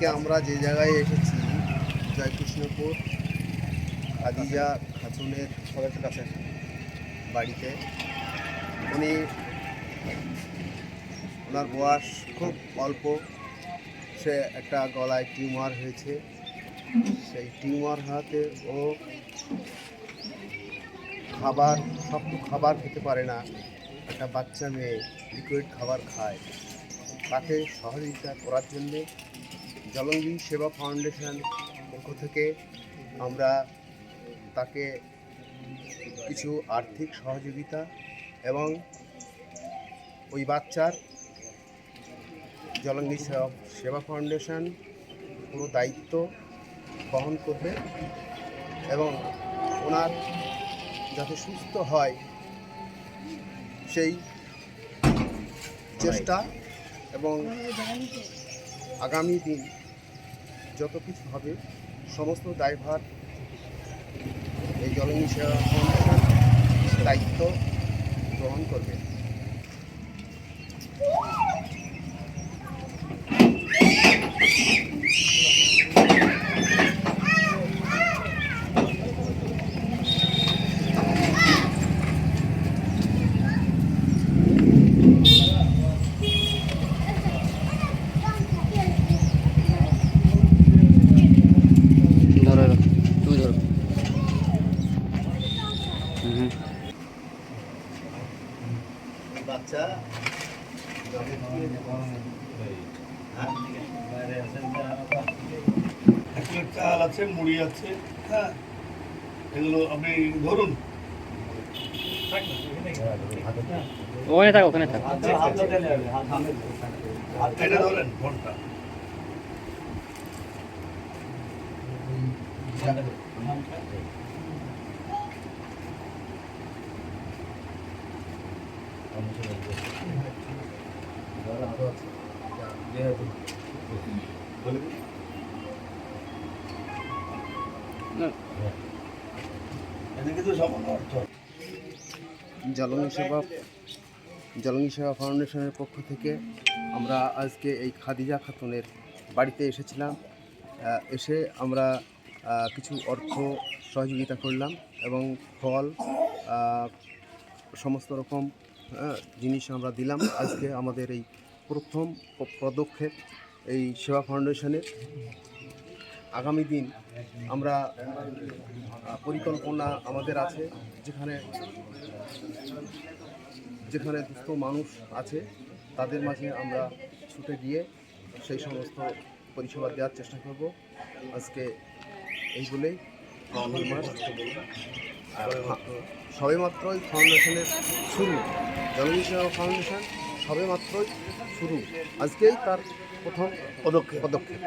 আজকে আমরা যে জায়গায় এসেছি, জয়কৃষ্ণপুর, খাদিজা, খাতুনের কাছে বাড়িতে। উনি, ওনার বয়স খুব অল্প, সে একটা গলায় টিউমার হয়েছে। সেই টিউমার হাতে ও খাবার, সব খাবার খেতে পারে না। একটা বাচ্চা মেয়ে লিকুইড খাবার খায়। তাকে সহযোগিতা করার জন্যে জলঙ্গি সেবা ফাউন্ডেশন পক্ষ থেকে আমরা তাকে কিছু আর্থিক সহযোগিতা এবং ওই বাচ্চার জলঙ্গি সেবা ফাউন্ডেশন পুরো দায়িত্ব বহন করবে এবং ওনার যাতে সুস্থ হয় সেই চেষ্টা এবং আগামী দিন যত কিছু হবে সমস্ত দায়ভার এই জলঙ্গি দায়িত্ব গ্রহণ করবে। বাচ্চা। এক প্লেট চাল আছে মুড়ি আছে। হ্যাঁ এগুলো আপনি ধরুন। ওখানে থাক ওখানে থাক। এটা ধরেন ঘণ্টা জলঙ্গি সেবা জলঙ্গি সেবা ফাউন্ডেশনের পক্ষ থেকে আমরা আজকে এই খাদিজা খাতুনের বাড়িতে এসেছিলাম। এসে আমরা কিছু অর্থ সহযোগিতা করলাম এবং ফল সমস্ত রকম জিনিস আমরা দিলাম। আজকে আমাদের এই প্রথম পদক্ষেপ এই সেবা ফাউন্ডেশনের আগামী দিন আমরা পরিকল্পনা আমাদের আছে, যেখানে যেখানে দুস্থ মানুষ আছে, তাদের মাঝে আমরা ছুটে গিয়ে সেই সমস্ত পরিষেবা দেওয়ার চেষ্টা করব। আজকে এই বলেই। আমার আর সবে মাত্রই ফাউন্ডেশনের শুরু। সেবা ফাউন্ডেশন সবে মাত্রই শুরু। আজকেই তার প্রথম পদক্ষেপ পদক্ষেপ।